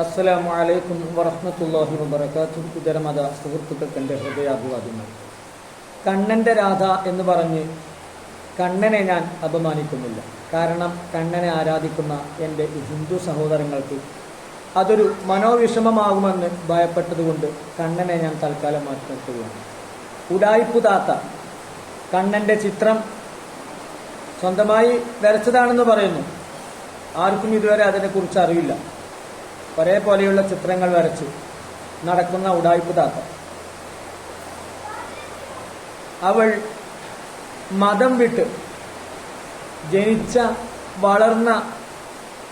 അസ്സലാമു അലൈക്കും വറഹ്മത്തുള്ളാഹി വബറകാതുഹു. ഉദരമത സുഹൃത്തുക്കൾക്ക് എന്റെ ഹൃദയാഭിവാദ്യങ്ങൾ. കണ്ണന്റെ രാധ എന്ന് പറഞ്ഞ് കണ്ണനെ ഞാൻ അപമാനിക്കുന്നില്ല. കാരണം കണ്ണനെ ആരാധിക്കുന്ന എന്റെ ഹിന്ദു സഹോദരങ്ങൾക്ക് അതൊരു മനോവിഷമമാകുമെന്ന് ഭയപ്പെട്ടതുകൊണ്ട് കണ്ണനെ ഞാൻ തൽക്കാലം മാറ്റി നിർത്തുകയാണ് ഉടായിപ്പു താത്ത കണ്ണന്റെ ചിത്രം സ്വന്തമായി വരച്ചതാണെന്ന് പറയുന്നു. ആർക്കും ഇതുവരെ അതിനെക്കുറിച്ച് അറിയില്ല ഒരേപോലെയുള്ള ചിത്രങ്ങൾ വരച്ചു. നടക്കുന്ന ഉടായ്പ താത്ത അവൾ മതം വിട്ട് ജനിച്ച വളർന്ന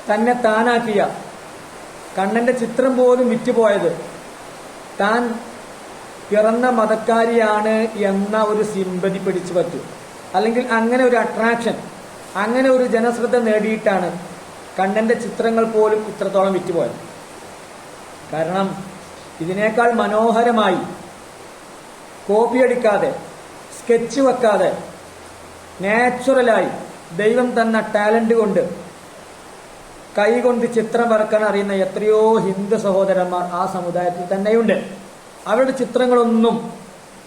തന്നെ താനാക്കിയ കണ്ണന്റെ ചിത്രം പോലും വിറ്റുപോയത് താൻ പിറന്ന മതക്കാരിയാണ് എന്ന ഒരു സിമ്പതി പിടിച്ചു പറ്റു. അല്ലെങ്കിൽ അങ്ങനെ ഒരു അട്രാക്ഷൻ അങ്ങനെ ഒരു ജനശ്രദ്ധ നേടിയിട്ടാണ് കണ്ണന്റെ ചിത്രങ്ങൾ പോലും ഇത്രത്തോളം വിറ്റുപോയത്. കാരണം ഇതിനേക്കാൾ മനോഹരമായി കോപ്പി അടിക്കാതെ സ്കെച്ച് വെക്കാതെ നാച്ചുറലായി ദൈവം തന്ന ടാലന്റ് കൊണ്ട് കൈകൊണ്ട് ചിത്രം വരക്കാൻ അറിയുന്ന എത്രയോ ഹിന്ദു സഹോദരന്മാർ ആ സമുദായത്തിൽ തന്നെയുണ്ട്. അവരുടെ ചിത്രങ്ങളൊന്നും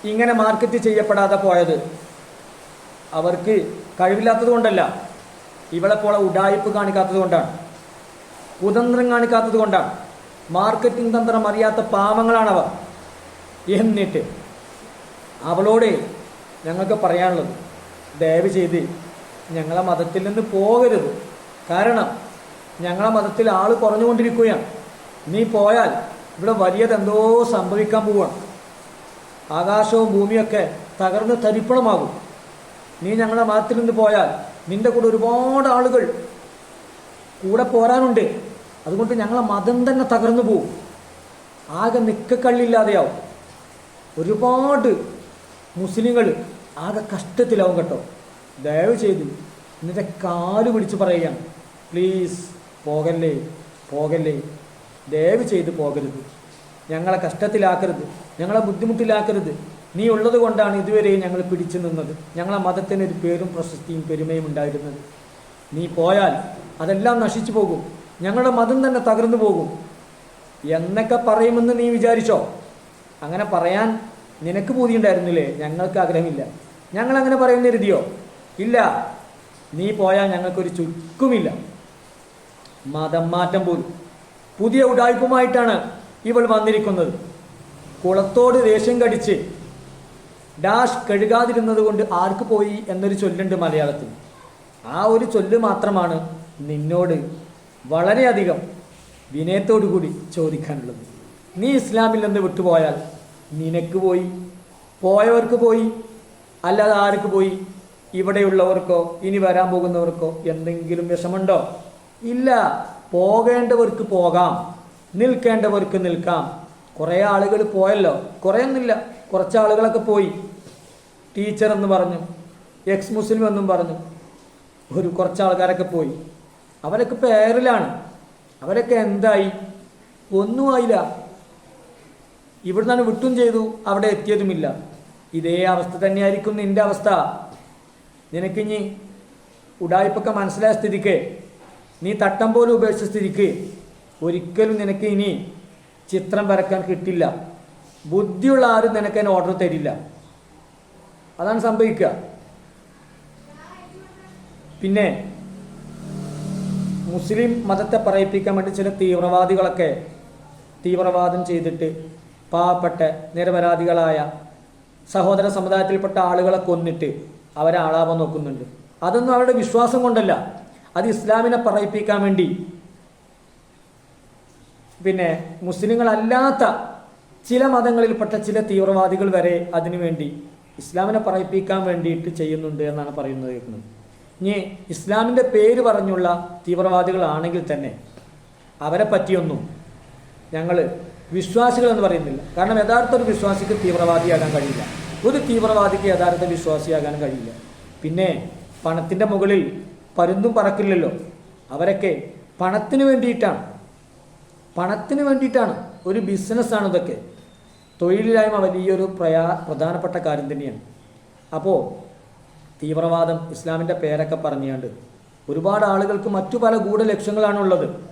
ഇങ്ങനെ മാർക്കറ്റ് ചെയ്യപ്പെടാതെ പോയത് അവർക്ക് കഴിവില്ലാത്തത് കൊണ്ടല്ല. ഇവളെപ്പോലെ ഉടായ്പ് കാണിക്കാത്തത് കൊണ്ടാണ്. കുതന്ത്രം കാണിക്കാത്തത് കൊണ്ടാണ്. മാർക്കറ്റിംഗ് തന്ത്രം അറിയാത്ത പാവങ്ങളാണവർ. എന്നിട്ട് അവളോട് ഞങ്ങൾക്ക് പറയാനുള്ളത് ദയവ് ചെയ്ത് ഞങ്ങളെ മതത്തിൽ നിന്ന് പോകരുത്. കാരണം ഞങ്ങളെ മതത്തിൽ ആൾ കുറഞ്ഞുകൊണ്ടിരിക്കുകയാണ്. നീ പോയാൽ ഇവിടെ വലിയതെന്തോ സംഭവിക്കാൻ പോവുകയാണ് ആകാശവും ഭൂമിയൊക്കെ തകർന്ന് തരിപ്പണമാകും. നീ ഞങ്ങളെ മതത്തിൽ നിന്ന് പോയാൽ നിന്റെ കൂടെ ഒരുപാട് ആളുകൾ കൂടെ പോരാനുണ്ട്. അതുകൊണ്ട് ഞങ്ങളെ മതം തന്നെ തകർന്നു പോവും. ആകെ നിക്കക്കള്ളില്ലാതെയാവും ഒരുപാട് മുസ്ലിങ്ങൾ ആകെ കഷ്ടത്തിലാവും കേട്ടോ. ദയവ് ചെയ്ത് എന്നിട്ട് കാൽ പിടിച്ച് പറയുകയാണ്. പ്ലീസ് പോകല്ലേ പോകല്ലേ. ദയവ് ചെയ്ത് പോകരുത്. ഞങ്ങളെ കഷ്ടത്തിലാക്കരുത്. ഞങ്ങളെ ബുദ്ധിമുട്ടിലാക്കരുത്. നീ ഉള്ളത് കൊണ്ടാണ് ഇതുവരെ ഞങ്ങൾ പിടിച്ചു നിന്നത്. ഞങ്ങളെ മതത്തിന് ഒരു പേരും പ്രശസ്തിയും പെരുമയും ഉണ്ടായിരുന്നത്. നീ പോയാൽ അതെല്ലാം നശിച്ചു പോകും. ഞങ്ങളുടെ മതം തന്നെ തകർന്നു പോകും. എന്നൊക്കെ പറയുമെന്ന് നീ വിചാരിച്ചോ? അങ്ങനെ പറയാൻ നിനക്ക് പൂതിയുണ്ടായിരുന്നില്ലേ? ഞങ്ങൾക്ക് ആഗ്രഹമില്ല. ഞങ്ങൾ അങ്ങനെ പറയുന്ന കരുതിയോ ഇല്ല. നീ പോയാൽ ഞങ്ങൾക്കൊരു ചുക്കുമില്ല മതം മാറ്റം പോലും. പുതിയ ഉടായ്പുമായിട്ടാണ് ഇവൾ വന്നിരിക്കുന്നത്. കുളത്തോട് ദേഷ്യം കടിച്ച് ഡാഷ് കഴുകാതിരുന്നത് കൊണ്ട് ആർക്ക് പോയി എന്നൊരു ചൊല്ലുണ്ട് മലയാളത്തിൽ. ആ ഒരു ചൊല്ല് മാത്രമാണ് നിന്നോട് വളരെയധികം വിനയത്തോടു കൂടി ചോദിക്കാനുള്ളത്. നീ ഇസ്ലാമിൽ നിന്ന് വിട്ടുപോയാൽ നിനക്ക് പോയി പോയവർക്ക് പോയി അല്ലാതെ ആർക്ക് പോയി? ഇവിടെയുള്ളവർക്കോ ഇനി വരാൻ പോകുന്നവർക്കോ എന്തെങ്കിലും വിഷമുണ്ടോ ഇല്ല പോകേണ്ടവർക്ക് പോകാം നിൽക്കേണ്ടവർക്ക് നിൽക്കാം. കുറേ ആളുകൾ പോയല്ലോ കുറേ ഒന്നുമില്ല കുറച്ച് ആളുകളൊക്കെ പോയി. ടീച്ചർ എന്ന് പറഞ്ഞു എക്സ് മുസ്ലിം എന്നും പറഞ്ഞു ഒരു കുറച്ച് ആൾക്കാരൊക്കെ പോയി. അവരൊക്കെ പേരിലാണ്. അവരൊക്കെ എന്തായി? ഒന്നും ആയില്ല. ഇവിടുന്നാണ് വിട്ടും ചെയ്തു അവിടെ എത്തിയതുമില്ല. ഇതേ അവസ്ഥ തന്നെയായിരിക്കും നിന്റെ അവസ്ഥ. നിനക്കിഞ്ഞി ഉടായ്പൊക്കെ മനസ്സിലായ സ്ഥിതിക്ക് നീ തട്ടം പോലും ഉപേക്ഷിച്ച സ്ഥിതിക്ക് ഒരിക്കലും നിനക്ക് ഇനി ചിത്രം വരക്കാൻ കിട്ടില്ല. ബുദ്ധിയുള്ള ആരും നിനക്ക് അതിന് ഓർഡർ തരില്ല. അതാണ് സംഭവിക്കുക. പിന്നെ മുസ്ലിം മതത്തെ പറയിപ്പിക്കാൻ വേണ്ടി ചില തീവ്രവാദികളൊക്കെ തീവ്രവാദം ചെയ്തിട്ട് പാവപ്പെട്ട നിരപരാധികളായ സഹോദര സമുദായത്തിൽപ്പെട്ട ആളുകളെ കൊന്നിട്ട് അവരെ ആളാവാൻ നോക്കുന്നുണ്ട്. അതൊന്നും അവരുടെ വിശ്വാസം കൊണ്ടല്ല. അത് ഇസ്ലാമിനെ പറയിപ്പിക്കാൻ വേണ്ടി. പിന്നെ മുസ്ലിങ്ങളല്ലാത്ത ചില മതങ്ങളിൽപ്പെട്ട ചില തീവ്രവാദികൾ വരെ അതിനുവേണ്ടി ഇസ്ലാമിനെ പറയിപ്പിക്കാൻ വേണ്ടിയിട്ട് ചെയ്യുന്നുണ്ട് എന്നാണ് പറയുന്നത് കേൾക്കുന്നത്. ഇനി ഇസ്ലാമിന്റെ പേര് പറഞ്ഞുള്ള തീവ്രവാദികളാണെങ്കിൽ തന്നെ അവരെ പറ്റിയൊന്നും ഞങ്ങൾ വിശ്വാസികളെന്ന് പറയുന്നില്ല. കാരണം യഥാർത്ഥ ഒരു വിശ്വാസിക്ക് തീവ്രവാദിയാകാൻ കഴിയില്ല. ഒരു തീവ്രവാദിക്ക് യഥാർത്ഥ വിശ്വാസിയാകാൻ കഴിയില്ല. പിന്നെ പണത്തിന്റെ മുകളിൽ പരുന്തും പറക്കില്ലല്ലോ. അവരൊക്കെ പണത്തിന് വേണ്ടിയിട്ടാണ്. പണത്തിന് വേണ്ടിയിട്ടാണ്. ഒരു ബിസിനസ്സാണ് ഇതൊക്കെ. തൊഴിലില്ലായ്മ വലിയൊരു പ്രയാ പ്രധാനപ്പെട്ട കാര്യം തന്നെയാണ്. അപ്പോൾ തീവ്രവാദം ഇസ്ലാമിന്റെ പേരൊക്കെ പറഞ്ഞുകൊണ്ട് ഒരുപാട് ആളുകൾക്ക് മറ്റു പല ഗൂഢ ലക്ഷ്യങ്ങളാണുള്ളത്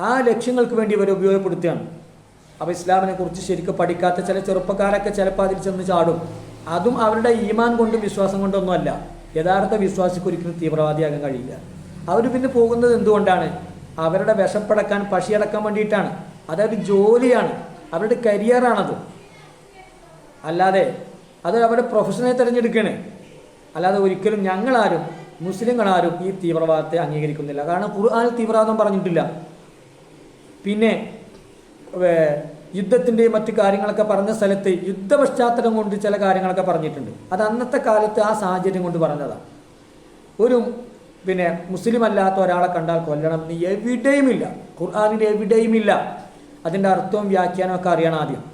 ആ ലക്ഷ്യങ്ങൾക്ക് വേണ്ടി ഇവരെ ഉപയോഗപ്പെടുത്തുകയാണ്. അപ്പോൾ ഇസ്ലാമിനെ കുറിച്ച് ശരിക്കും പഠിക്കാത്ത ചില ചെറുപ്പക്കാരൊക്കെ ചിലപ്പോൾ അതിൽ ചെന്ന് ചാടും. അതും അവരുടെ ഈമാൻ കൊണ്ടും വിശ്വാസം കൊണ്ടൊന്നുമല്ല. യഥാർത്ഥ വിശ്വാസിക്ക് ഒരിക്കലും തീവ്രവാദിയാകാൻ കഴിയില്ല. അവർ പിന്നെ പോകുന്നത് എന്തുകൊണ്ടാണ്? അവരുടെ വിഷപ്പടക്കാൻ പശിയടക്കാൻ വേണ്ടിയിട്ടാണ്. അതായത് ജോലിയാണ്. അവരുടെ കരിയറാണത്. അല്ലാതെ അത് അവരുടെ പ്രൊഫഷനെ തിരഞ്ഞെടുക്കുകയാണ് അല്ലാതെ ഒരിക്കലും ഞങ്ങളാരും മുസ്ലിങ്ങളാരും ഈ തീവ്രവാദത്തെ അംഗീകരിക്കുന്നില്ല. കാരണം ഖുർആൻ തീവ്രവാദം പറഞ്ഞിട്ടില്ല. പിന്നെ യുദ്ധത്തിന്റെയും മറ്റു കാര്യങ്ങളൊക്കെ പറഞ്ഞ സ്ഥലത്ത് യുദ്ധ പശ്ചാത്തലം കൊണ്ട് ചില കാര്യങ്ങളൊക്കെ പറഞ്ഞിട്ടുണ്ട്. അത് അന്നത്തെ കാലത്ത് ആ സാഹചര്യം കൊണ്ട് പറഞ്ഞതാണ് ഒരു പിന്നെ മുസ്ലിം അല്ലാത്ത ഒരാളെ കണ്ടാൽ കൊല്ലണം എന്ന് എവിടെയുമില്ല. ഖുർആാനിൽ എവിടെയുമില്ല. അതിന്റെ അർത്ഥവും വ്യാഖ്യാനമൊക്കെ അറിയണം ആദ്യം.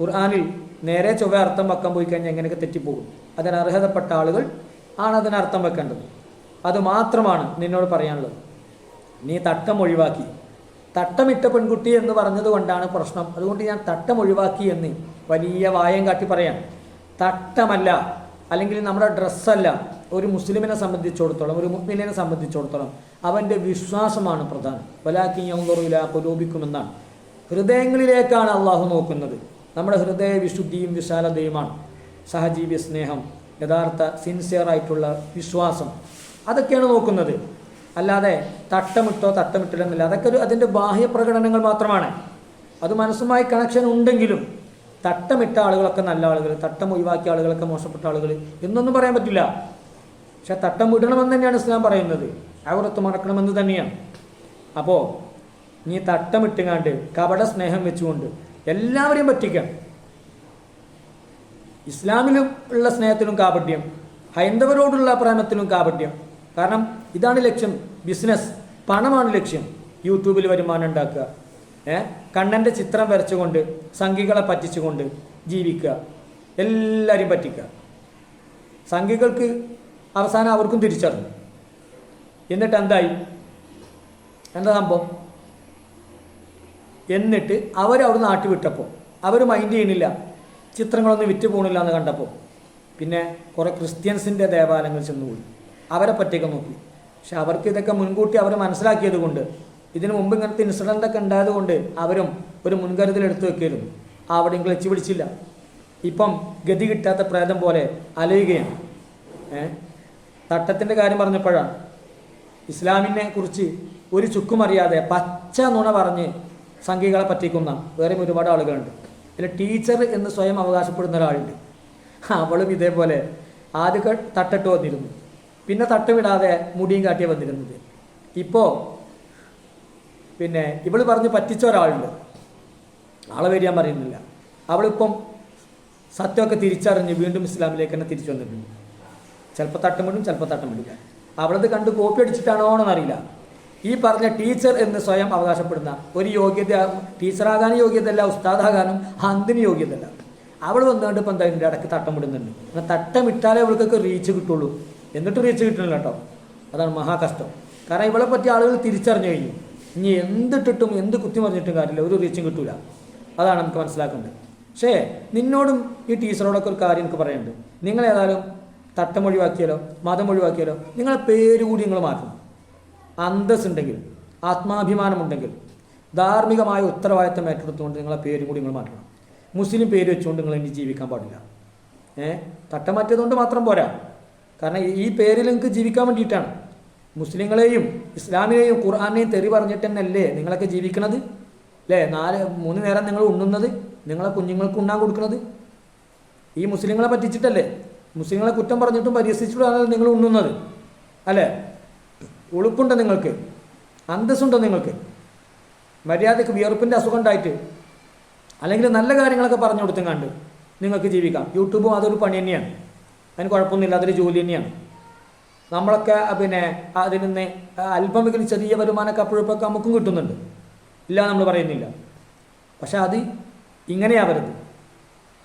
ഖുർആാനിൽ നേരെ ചൊവ്വ അർത്ഥം വെക്കാൻ പോയി കഴിഞ്ഞാൽ എങ്ങനെയൊക്കെ തെറ്റിപ്പോകും? അതിന് അർഹതപ്പെട്ട ആളുകൾ ആണ് അതിന് അർത്ഥം വെക്കേണ്ടത്. അത് മാത്രമാണ് നിന്നോട് പറയാനുള്ളത്. നീ തട്ടം ഒഴിവാക്കി. തട്ടമിട്ട പെൺകുട്ടി എന്ന് പറഞ്ഞതുകൊണ്ടാണ് പ്രശ്നം. അതുകൊണ്ട് ഞാൻ തട്ടം ഒഴിവാക്കി എന്ന് വലിയ വായം കാട്ടി പറയാം. തട്ടമല്ല അല്ലെങ്കിൽ നമ്മുടെ ഡ്രസ്സല്ല ഒരു മുസ്ലിമിനെ സംബന്ധിച്ചിടത്തോളം ഒരു മുസ്ലിമിനെ സംബന്ധിച്ചിടത്തോളം അവന്റെ വിശ്വാസമാണ് പ്രധാനം. വലാക്കി യൗറുല പുലോപിക്കുമെന്നാണ് ഹൃദയങ്ങളിലേക്കാണ് അള്ളാഹു നോക്കുന്നത്. നമ്മുടെ ഹൃദയ വിശുദ്ധിയും വിശാലതയുമാണ്. സഹജീവി സ്നേഹം യഥാർത്ഥ സിൻസിയർ ആയിട്ടുള്ള വിശ്വാസം അതൊക്കെയാണ് നോക്കുന്നത്. അല്ലാതെ തട്ടമിട്ടോ തട്ടമിട്ടില്ലെന്നില്ല അതൊക്കെ ഒരു അതിന്റെ ബാഹ്യ പ്രകടനങ്ങൾ മാത്രമാണ്. അത് മനസ്സുമായി കണക്ഷൻ ഉണ്ടെങ്കിലും തട്ടമിട്ട ആളുകളൊക്കെ നല്ല ആളുകൾ തട്ടം ഒഴിവാക്കിയ ആളുകളൊക്കെ മോശപ്പെട്ട ആളുകൾ എന്നൊന്നും പറയാൻ പറ്റില്ല. പക്ഷെ തട്ടം വിടണമെന്ന് തന്നെയാണ് ഇസ്ലാം പറയുന്നത്. അവരത്ത് മറക്കണമെന്ന് തന്നെയാണ്. അപ്പോൾ നീ തട്ടമിട്ടുകാണ്ട് കപട സ്നേഹം വെച്ചുകൊണ്ട് എല്ലാവരെയും പറ്റിക്കാം. ഇസ്ലാമിലും ഉള്ള സ്നേഹത്തിനും കാപട്യം ഹൈന്ദവരോടുള്ള പ്രേമത്തിലും കാപട്യം. കാരണം ഇതാണ് ലക്ഷ്യം. ബിസിനസ് പണമാണ് ലക്ഷ്യം. യൂട്യൂബിൽ വരുമാനം ഉണ്ടാക്കുക. ഏ? കണ്ണന്റെ ചിത്രം വരച്ചുകൊണ്ട് സംഘികളെ പറ്റിച്ചുകൊണ്ട് ജീവിക്കുക. എല്ലാവരെയും പറ്റിക്കുക. സംഘികൾക്ക് അവസാനം അവർക്കും തിരിച്ചറിഞ്ഞു. എന്നിട്ട് എന്തായി? എന്താ സംഭവം? എന്നിട്ട് അവർ അവിടെ നാട്ടി വിട്ടപ്പോൾ. അവർ മൈൻഡ് ചെയ്യണില്ല ചിത്രങ്ങളൊന്നും വിറ്റ് പോകണില്ല എന്ന് കണ്ടപ്പോൾ പിന്നെ കുറേ ക്രിസ്ത്യൻസിന്റെ ദേവാലയങ്ങൾ ചെന്നുപോയി അവരെ പറ്റിയൊക്കെ നോക്കി. പക്ഷെ അവർക്ക് ഇതൊക്കെ മുൻകൂട്ടി അവർ മനസ്സിലാക്കിയത് കൊണ്ട് ഇതിനു മുമ്പ് ഇങ്ങനത്തെ ഇൻസിഡന്റ് ഒക്കെ ഉണ്ടായത് കൊണ്ട് അവരും ഒരു മുൻകരുതൽ എടുത്തു വെക്കരുത് അവിടെ ക്ലച്ച് പിടിച്ചില്ല. ഇപ്പം ഗതി കിട്ടാത്ത പ്രേതം പോലെ അലയുകയാണ്. തട്ടത്തിന്റെ കാര്യം പറഞ്ഞപ്പോഴാണ് ഇസ്ലാമിനെ കുറിച്ച് ഒരു ചുക്കും അറിയാതെ പച്ച നുണ പറഞ്ഞ് സംഘികളെ പറ്റിക്കുന്ന വേറെയും ഒരുപാട് ആളുകളുണ്ട്. പിന്നെ ടീച്ചർ എന്ന് സ്വയം അവകാശപ്പെടുന്ന ഒരാളുണ്ട്. അവളും ഇതേപോലെ ആദ്യമൊക്കെ തട്ടിട്ട് വന്നിരുന്നു. പിന്നെ തട്ടുവിടാതെ മുടിയും കാട്ടിയ വന്നിരുന്നത്. ഇപ്പോൾ പിന്നെ ഇവൾ പറഞ്ഞ് പറ്റിച്ച ഒരാളുണ്ട്. ആളെ പേര് പറയുന്നില്ല. അവളിപ്പം സത്യമൊക്കെ തിരിച്ചറിഞ്ഞ് വീണ്ടും ഇസ്ലാമിലേക്ക് തന്നെ തിരിച്ചു വന്നിട്ടുണ്ട്. ചിലപ്പോൾ തട്ടം വിടും ചിലപ്പോൾ തട്ടം വിടില്ല. അവളത് കണ്ട് കോപ്പി അടിച്ചിട്ടാണോ എന്നറിയില്ല ഈ പറഞ്ഞ ടീച്ചർ എന്ന് സ്വയം അവകാശപ്പെടുന്ന ഒരു യോഗ്യത ടീച്ചറാകാനും യോഗ്യതല്ല ഉസ്താദാകാനും അന്തിന് യോഗ്യതല്ല അവൾ വന്നുകൊണ്ട് ഇപ്പം എന്താ ഇതിന്റെ ഇടയ്ക്ക് തട്ടം വിടുന്നുണ്ട് എന്നാൽ തട്ടം ഇട്ടാലേ അവൾക്കൊക്കെ റീച്ച് കിട്ടുള്ളൂ. എന്നിട്ട് റീച്ച് കിട്ടണില്ല കേട്ടോ. അതാണ് മഹാകഷ്ടം കാരണം ഇവളെ പറ്റി ആളുകൾ തിരിച്ചറിഞ്ഞു കഴിഞ്ഞു. ഇനി എന്തിട്ടിട്ടും എന്ത് കുത്തി മറിഞ്ഞിട്ടും കാര്യമില്ല. ഒരു റീച്ചും കിട്ടൂല. അതാണ് നമുക്ക് മനസ്സിലാക്കേണ്ടത്. പക്ഷേ നിന്നോടും ഈ ടീച്ചറോടൊക്കെ ഒരു കാര്യം എനിക്ക് പറയുന്നുണ്ട് നിങ്ങൾ ഏതായാലും തട്ടം ഒഴിവാക്കിയാലോ മതം ഒഴിവാക്കിയാലോ നിങ്ങളെ പേര് കൂടി നിങ്ങൾ മാറ്റണം. അന്തസ് ഉണ്ടെങ്കിൽ ആത്മാഭിമാനമുണ്ടെങ്കിൽ ധാർമ്മികമായ ഉത്തരവാദിത്തം ഏറ്റെടുത്തുകൊണ്ട് നിങ്ങളെ പേരും കൂടി നിങ്ങൾ മാറ്റണം. മുസ്ലിം പേര് വെച്ചുകൊണ്ട് നിങ്ങൾ ഇനി ജീവിക്കാൻ പാടില്ല. ഏ? തട്ടം മാറ്റിയതുകൊണ്ട് മാത്രം പോരാ. കാരണം ഈ പേരിൽ നിങ്ങൾക്ക് ജീവിക്കാൻ വേണ്ടിയിട്ടാണ്. മുസ്ലിങ്ങളെയും ഇസ്ലാമിനെയും ഖുർആാനെയും തെറി പറഞ്ഞിട്ട് തന്നെയല്ലേ നിങ്ങളൊക്കെ ജീവിക്കണത്? അല്ലേ നാല് മൂന്ന് നേരം നിങ്ങൾ ഉണ്ണുന്നത് നിങ്ങളെ കുഞ്ഞുങ്ങൾക്ക് ഉണ്ണാൻ കൊടുക്കുന്നത് ഈ മുസ്ലിങ്ങളെ പറ്റിച്ചിട്ടല്ലേ? മുസ്ലിങ്ങളെ കുറ്റം പറഞ്ഞിട്ടും പരിഹസിച്ചിട്ടാണ് നിങ്ങൾ ഉണ്ണുന്നത്. അല്ലേ? ഉളുപ്പുണ്ടോ നിങ്ങൾക്ക് അന്തസ്സുണ്ടോ നിങ്ങൾക്ക്. മര്യാദയ്ക്ക് വിയർപ്പിന്റെ അസുഖം ഉണ്ടായിട്ട് അല്ലെങ്കിൽ നല്ല കാര്യങ്ങളൊക്കെ പറഞ്ഞു കൊടുത്തും നിങ്ങൾക്ക് ജീവിക്കാം. യൂട്യൂബും അതൊരു പണി തന്നെയാണ്. അതിന് കുഴപ്പമൊന്നുമില്ല അതൊരു ജോലി തന്നെയാണ്. നമ്മളൊക്കെ പിന്നെ അതിൽ നിന്ന് അല്പമെങ്കിലും ചെറിയ വരുമാനമൊക്കെ അപ്പോഴൊക്കെ നമുക്കും കിട്ടുന്നുണ്ട്. ഇല്ല നമ്മൾ പറയുന്നില്ല. പക്ഷെ അത് ഇങ്ങനെയാവരുത്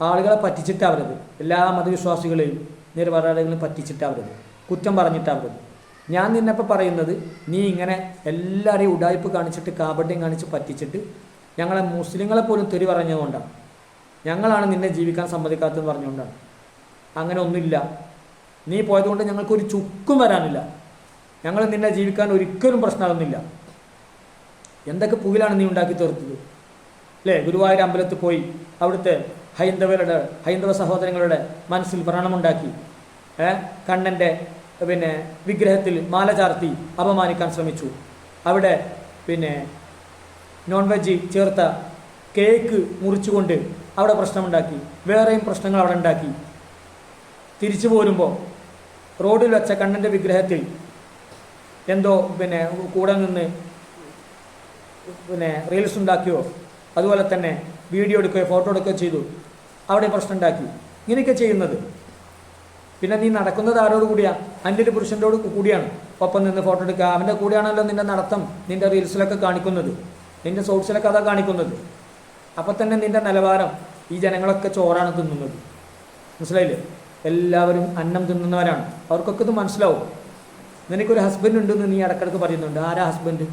ആളുകളെ പറ്റിച്ചിട്ടാവരുത്. എല്ലാ മതവിശ്വാസികളെയും നിരപരാധികളെയും പറ്റിച്ചിട്ടാവരുത്. കുറ്റം പറഞ്ഞിട്ടാവരുത്. ഞാൻ നിന്നപ്പോൾ പറയുന്നത് നീ ഇങ്ങനെ എല്ലാവരെയും ഉടായ്പ് കാണിച്ചിട്ട് കാപട്യം കാണിച്ച് പറ്റിച്ചിട്ട് ഞങ്ങളെ മുസ്ലിങ്ങളെ പോലും തെറി പറഞ്ഞതുകൊണ്ടാണ് ഞങ്ങളാണ് നിന്നെ ജീവിക്കാൻ സമ്മതിക്കാത്തതെന്ന് പറഞ്ഞുകൊണ്ടാണ്. അങ്ങനെ ഒന്നുമില്ല. നീ പോയതുകൊണ്ട് ഞങ്ങൾക്കൊരു ചുക്കും വരാനില്ല. ഞങ്ങൾ നിന്നെ ജീവിക്കാൻ ഒരിക്കലും പ്രശ്നമാകുന്നില്ല. എന്തൊക്കെ പുകിലാണ് നീ ഉണ്ടാക്കി തീർത്തത്? അല്ലേ ഗുരുവായൂർ അമ്പലത്തിൽ പോയി അവിടുത്തെ ഹൈന്ദവരുടെ ഹൈന്ദവ സഹോദരങ്ങളുടെ മനസ്സിൽ വ്രണമുണ്ടാക്കി. ഏ കണ്ണന്റെ പിന്നെ വിഗ്രഹത്തിൽ മാല ചാർത്തി അപമാനിക്കാൻ ശ്രമിച്ചു. അവിടെ പിന്നെ നോൺ വെജ് ചേർത്ത കേക്ക് മുറിച്ചുകൊണ്ട് അവിടെ പ്രശ്നമുണ്ടാക്കി. വേറെയും പ്രശ്നങ്ങൾ അവിടെ ഉണ്ടാക്കി. തിരിച്ചു പോരുമ്പോൾ റോഡിൽ വെച്ച കണ്ണന്റെ വിഗ്രഹത്തിൽ എന്തോ പിന്നെ കൂടെ നിന്ന് പിന്നെ റീൽസ് ഉണ്ടാക്കിയോ? അതുപോലെ തന്നെ വീഡിയോ എടുക്കുകയോ ഫോട്ടോ എടുക്കുകയോ ചെയ്തു. അവിടെ പ്രശ്നം ഉണ്ടാക്കി ഇങ്ങനെയൊക്കെ ചെയ്യുന്നത്. പിന്നെ നീ നടക്കുന്നത് ആരോട് കൂടിയാ? അന്റെ ഒരു പുരുഷന്റെയോട് കൂടിയാണ്. ഒപ്പം നിന്ന് ഫോട്ടോ എടുക്കുക. അവന്റെ കൂടെയാണല്ലോ നിന്റെ നടത്തം നിന്റെ റീൽസിലൊക്കെ കാണിക്കുന്നത്. നിന്റെ സോഴ്സിലൊക്കെ അതാ കാണിക്കുന്നത്. അപ്പം തന്നെ നിന്റെ നിലവാരം. ഈ ജനങ്ങളൊക്കെ ചോറാണ് തിന്നുന്നത്. മനസ്സിലായില്ലേ? എല്ലാവരും അന്നം തിന്നുന്നവരാണ്. അവർക്കൊക്കെ ഇത് മനസ്സിലാവും. നിനക്കൊരു ഹസ്ബൻഡ് ഉണ്ടെന്ന് നീ ഇടക്കിടക്ക് പറയുന്നുണ്ട്. ആരാ ഹസ്ബൻഡ്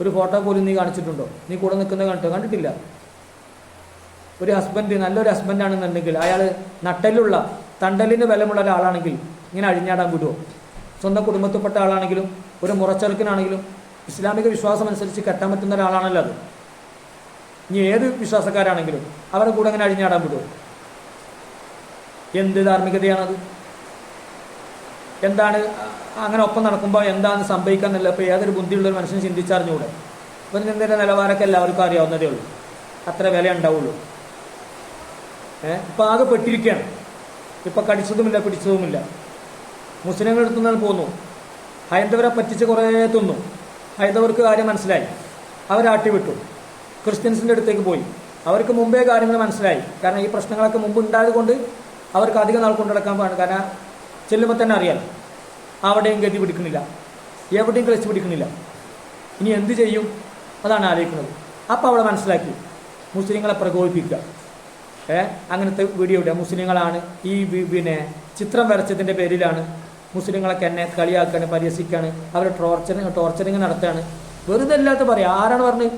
ഒരു ഫോട്ടോ പോലും നീ കാണിച്ചിട്ടുണ്ടോ? നീ കൂടെ നിൽക്കുന്നത് കണ്ടിട്ടോ? കണ്ടിട്ടില്ല. ഒരു ഹസ്ബൻഡ് നല്ലൊരു ഹസ്ബൻഡ് ആണെന്നുണ്ടെങ്കിൽ അയാൾ നട്ടലുള്ള തണ്ടലിന് ബലമുള്ള ഒരാളാണെങ്കിൽ ഇങ്ങനെ അഴിഞ്ഞാടാൻ വിടുമോ സ്വന്തം കുടുംബത്തിൽപ്പെട്ട ആളാണെങ്കിലും ഒരു മുറച്ചെറുക്കനാണെങ്കിലും ഇസ്ലാമിക വിശ്വാസം അനുസരിച്ച് കെട്ടാൻ പറ്റുന്ന ഒരാളാണല്ലോ അത്. ഇനി ഏത് വിശ്വാസക്കാരാണെങ്കിലും അവരുടെ കൂടെ അങ്ങനെ അഴിഞ്ഞാടാൻ വിടുമോ എന്ത് ധാർമ്മികതയാണത്? എന്താണ് അങ്ങനെ ഒപ്പം നടക്കുമ്പോൾ എന്താണ് സംഭവിക്കുക നല്ല ഇപ്പോൾ ഏതൊരു ബുദ്ധിയുള്ള ഒരു മനുഷ്യൻ ചിന്തിച്ചറിഞ്ഞുകൂടെ അപ്പം ഇതിന്റെ നിലവാരമൊക്കെ എല്ലാവർക്കും അറിയാവുന്നതേ ഉള്ളൂ. അത്ര വില ഉണ്ടാവുള്ളൂ ഏഹ് ഇപ്പം ആകെ പെട്ടിരിക്കുകയാണ്. ഇപ്പം കടിച്ചതുമില്ല പിടിച്ചതുമില്ല. മുസ്ലിങ്ങൾ എടുത്തുനിന്ന് പോന്നു. ഹൈന്ദവരെ പറ്റിച്ച് കുറേ തിന്നു. ഹൈന്ദവർക്ക് കാര്യം മനസ്സിലായി. അവരാട്ടി വിട്ടു ക്രിസ്ത്യൻസിന്റെ അടുത്തേക്ക് പോയി. അവർക്ക് മുമ്പേ കാര്യങ്ങൾ മനസ്സിലായി. കാരണം ഈ പ്രശ്നങ്ങളൊക്കെ മുമ്പ് ഉണ്ടായതുകൊണ്ട് അവർക്ക് അധികം നാൾ കൊണ്ടുനടക്കാൻ പാടില്ല. കാരണം ചെല്ലുമ്പോൾ തന്നെ അറിയാം. അവിടെയും ഗതി പിടിക്കുന്നില്ല. എവിടെയും കളിച്ച് പിടിക്കുന്നില്ല. ഇനി എന്ത് ചെയ്യും? അതാണ് ആലോചിക്കുന്നത്. അപ്പോൾ അവിടെ മനസ്സിലാക്കി. മുസ്ലിങ്ങളെ പ്രകോപിപ്പിക്കുക. അങ്ങനത്തെ വീഡിയോ ഇടുക മുസ്ലിങ്ങളാണ് ഈ പിന്നെ ചിത്രം വരച്ചതിന്റെ പേരിലാണ് മുസ്ലിങ്ങളൊക്കെ എന്നെ കളിയാക്കാണ് പരിഹസിക്കാണ് അവരെ ടോർച്ചറിങ് ടോർച്ചറിങ് നടത്തുകയാണ് വെറുതെ അല്ലാത്ത പറയാം. ആരാണ് പറഞ്ഞത്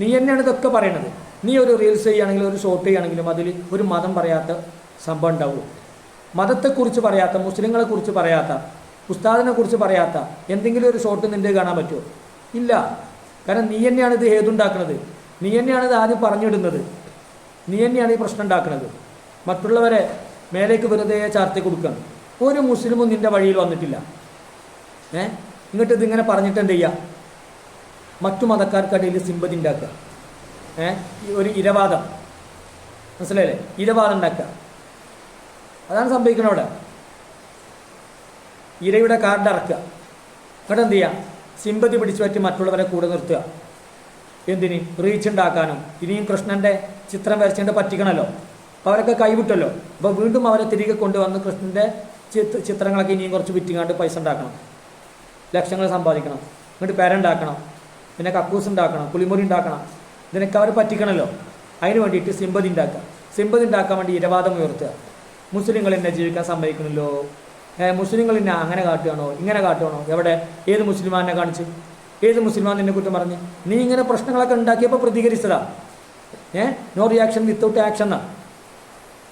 നീ തന്നെയാണ് ഇതൊക്കെ പറയണത്. നീ ഒരു റീൽസ് ചെയ്യുകയാണെങ്കിലും ഒരു ഷോട്ട് ചെയ്യുകയാണെങ്കിലും അതിൽ ഒരു മതം പറയാത്ത സംഭവം ഉണ്ടാവും മതത്തെക്കുറിച്ച് പറയാത്ത മുസ്ലിങ്ങളെ കുറിച്ച് പറയാത്ത ഉസ്താദിനെ കുറിച്ച് പറയാത്ത എന്തെങ്കിലും ഒരു ഷോട്ട് നിന്റെ കാണാൻ പറ്റുമോ? ഇല്ല. കാരണം നീ തന്നെയാണ് ഇത് ഹേതുണ്ടാക്കുന്നത് നീ തന്നെയാണ് ഇത് ആദ്യം പറഞ്ഞിടുന്നത്. നീ തന്നെയാണ് ഈ പ്രശ്നം ഉണ്ടാക്കുന്നത്. മറ്റുള്ളവരെ മേലേക്ക് വെറുതെ ചാർത്തി കൊടുക്കുകയാണ് ഒരു മുസ്ലിമും നിന്റെ വഴിയിൽ വന്നിട്ടില്ല. ഏ? എന്നിട്ട് ഇതിങ്ങനെ പറഞ്ഞിട്ട് എന്ത് ചെയ്യുക മറ്റു മതക്കാർക്കിടയിൽ സിമ്പതി ഉണ്ടാക്കുക. ഏ? ഒരു ഇരവാദം. മനസ്സിലായില്ലേ? ഇരവാദം ഉണ്ടാക്കുക. അതാണ് സംഭവിക്കുന്നത് അവിടെ. ഇരയുടെ കാർഡ് ഇറക്കുക എന്നിട്ട് എന്ത് ചെയ്യുക സിമ്പതി പിടിച്ചു പറ്റി മറ്റുള്ളവരെ കൂടെ നിർത്തുക. എന്തിന്? റീച്ച് ഉണ്ടാക്കാനും. ഇനിയും കൃഷ്ണന്റെ ചിത്രം വരച്ചുകൊണ്ട് പറ്റിക്കണമല്ലോ അപ്പോൾ അവരൊക്കെ കൈവിട്ടല്ലോ. അപ്പോൾ വീണ്ടും അവരെ തിരികെ കൊണ്ടുവന്ന് കൃഷ്ണന്റെ ചിത്ര ചിത്രങ്ങളൊക്കെ ഇനിയും കുറച്ച് വിറ്റിങ്ങാണ്ട് പൈസ ഉണ്ടാക്കണം. ലക്ഷങ്ങൾ സമ്പാദിക്കണം. എന്നിട്ട് പേരുണ്ടാക്കണം പിന്നെ കക്കൂസ് ഉണ്ടാക്കണം. പുളിമുറി ഉണ്ടാക്കണം. ഇതിനൊക്കെ അവർ പറ്റിക്കണമല്ലോ അതിന് വേണ്ടിയിട്ട് സിമ്പതി ഉണ്ടാക്കുക. സിമ്പതി ഉണ്ടാക്കാൻ വേണ്ടി ഇരവാദം ഉയർത്തുക. മുസ്ലിങ്ങൾ എന്നെ ജീവിക്കാൻ സമ്മതിക്കണല്ലോ മുസ്ലിങ്ങൾ എന്നെ അങ്ങനെ കാട്ടുകയാണോ? ഇങ്ങനെ കാട്ടുകയാണോ? എവിടെ? ഏത് മുസ്ലിമാനെ കാണിച്ച്? ഏത് മുസ്ലിമാൻ നിന്നെ കുറ്റം പറഞ്ഞ്? നീ ഇങ്ങനെ പ്രശ്നങ്ങളൊക്കെ ഉണ്ടാക്കിയപ്പോൾ പ്രതികരിച്ചതാ. ഏ? നോ റിയാക്ഷൻ വിത്തൗട്ട് ആക്ഷൻ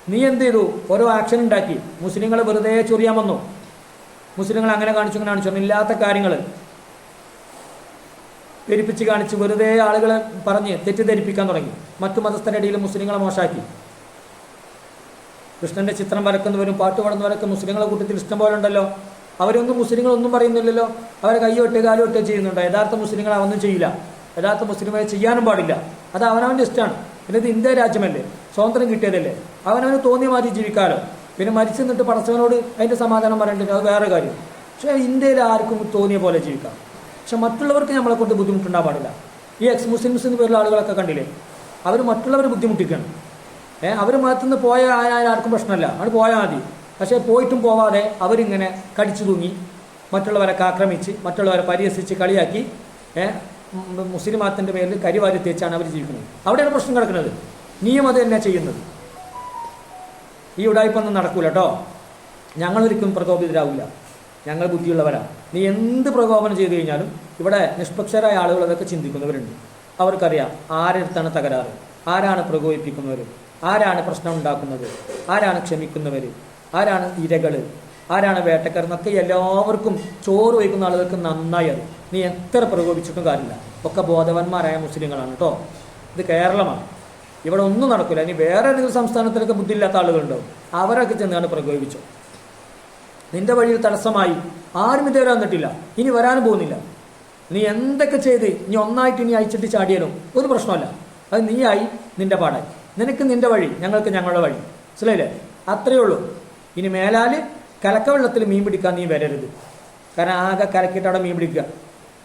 നീ എന്ത് ചെയ്തു? ഓരോ ആക്ഷൻ ഉണ്ടാക്കി. മുസ്ലിങ്ങൾ വെറുതെ ചൊറിയാൻ വന്നു. മുസ്ലിങ്ങൾ അങ്ങനെ കാണിച്ചു ഇങ്ങനെ കാണിച്ചു. ഇല്ലാത്ത കാര്യങ്ങൾ പെരുപ്പിച്ച് കാണിച്ച് വെറുതെ ആളുകളെ പറഞ്ഞ് തെറ്റിദ്ധരിപ്പിക്കാൻ തുടങ്ങി. മറ്റു മതസ്ഥരുടെ ഇടയിൽ മുസ്ലിങ്ങളെ മോശമാക്കി. കൃഷ്ണന്റെ ചിത്രം വരക്കുന്നവരും പാട്ട് പാടുന്നവരൊക്കെ മുസ്ലിങ്ങളെ കൂട്ടത്തിൽ ഇഷ്ടം പോലെ ഉണ്ടല്ലോ അവരൊന്നും മുസ്ലിങ്ങളൊന്നും പറയുന്നില്ലല്ലോ. അവരെ കൈ കൈയൊട്ട് കാലുവട്ട് ചെയ്യുന്നുണ്ടോ? യഥാർത്ഥ മുസ്ലിങ്ങൾ അവൊന്നും ചെയ്യില്ല. യഥാർത്ഥ മുസ്ലിമായി ചെയ്യാനും പാടില്ല. അത് അവനവന്റെ ഇഷ്ടമാണ്. പിന്നെ ഇത് ഇന്ത്യ രാജ്യമല്ലേ? സ്വാതന്ത്ര്യം കിട്ടിയതല്ലേ? അവനവന് തോന്നിയ മാതിരി ജീവിക്കാലോ. പിന്നെ മരിച്ചു നിന്നിട്ട് പടച്ചവനോട് അതിന്റെ സമാധാനം പറയേണ്ടത് അത് വേറെ കാര്യം. പക്ഷേ ഇന്ത്യയിൽ ആർക്കും തോന്നിയ പോലെ ജീവിക്കാം. പക്ഷെ മറ്റുള്ളവർക്ക് നമ്മളെ കൊണ്ട് ബുദ്ധിമുട്ടുണ്ടാകാൻ പാടില്ല. ഈ എക്സ് മുസ്ലിംസ് എന്ന് പേരുള്ള ആളുകളൊക്കെ കണ്ടില്ലേ? അവർ മറ്റുള്ളവരെ ബുദ്ധിമുട്ടിക്കണം. ഏഹ് അവർ മതത്തുനിന്ന് പോയ ആർക്കും പ്രശ്നമല്ല. അവിടെ പോയാൽ മതി. പക്ഷേ പോയിട്ടും പോവാതെ അവരിങ്ങനെ കടിച്ചു തൂങ്ങി മറ്റുള്ളവരൊക്കെ ആക്രമിച്ച് മറ്റുള്ളവരെ പരിഹസിച്ച് കളിയാക്കി ഏഹ് മുസ്ലിം മതത്തിന്റെ പേരിൽ കരിവാരി തേച്ചാണ് അവർ ജീവിക്കുന്നത്. അവിടെയാണ് പ്രശ്നം കിടക്കുന്നത്. നീയും അത് തന്നെ ചെയ്യുന്നത്. ഈ ഉടായ്പൊന്നും നടക്കൂല കേട്ടോ ഞങ്ങളൊരിക്കലും പ്രകോപിതരാകില്ല ഞങ്ങൾ ബുദ്ധിയുള്ളവരാണ് നീ എന്ത് പ്രകോപനം ചെയ്തു കഴിഞ്ഞാലും ഇവിടെ നിഷ്പക്ഷരായ ആളുകൾ അതൊക്കെ ചിന്തിക്കുന്നവരുണ്ട്. അവർക്കറിയാം ആരെടുത്താണ് തകരാറ്. ആരാണ് പ്രകോപിപ്പിക്കുന്നവർ ആരാണ് പ്രശ്നം ഉണ്ടാക്കുന്നത്? ആരാണ് ക്ഷമിക്കുന്നവർ ആരാണ് ഇരകൾ ആരാണ് വേട്ടക്കാരെന്നൊക്കെ എല്ലാവർക്കും ചോറ് വയ്ക്കുന്ന ആളുകൾക്ക് നന്നായി അറിയാം. നീ എത്ര പ്രകോപിച്ചിട്ടും കാര്യമില്ല. ഒക്കെ ബോധവന്മാരായ മുസ്ലിങ്ങളാണ് കേട്ടോ ഇത് കേരളമാണ്. ഇവിടെ ഒന്നും നടക്കില്ല ഇനി വേറെ ഏതെങ്കിലും സംസ്ഥാനത്തിലൊക്കെ ബുദ്ധിയില്ലാത്ത ആളുകളുണ്ടാവും. അവരൊക്കെ ചെന്നാണ് പ്രകോപിച്ചു നിന്റെ വഴിയിൽ തടസ്സമായി. ആരും ഇതുവരെ വന്നിട്ടില്ല. ഇനി വരാനും പോകുന്നില്ല. നീ എന്തൊക്കെ ചെയ്ത് നീ ഒന്നായിട്ട് ഇനി അയച്ചിട്ട് ചാടിയാലും ഒരു പ്രശ്നമല്ല. അത് നീയായി നിന്റെ പാടായി. നിനക്ക് നിന്റെ വഴി ഞങ്ങൾക്ക് ഞങ്ങളുടെ വഴി. മനസ്സിലായില്ലേ? അത്രയേ ഉള്ളൂ. ഇനി മേലാൽ കലക്കവെള്ളത്തിൽ മീൻ പിടിക്കാൻ നീ വരരുത്. കാരണം ആകെ കലക്കിയിട്ട് അവിടെ മീൻ പിടിക്കുക.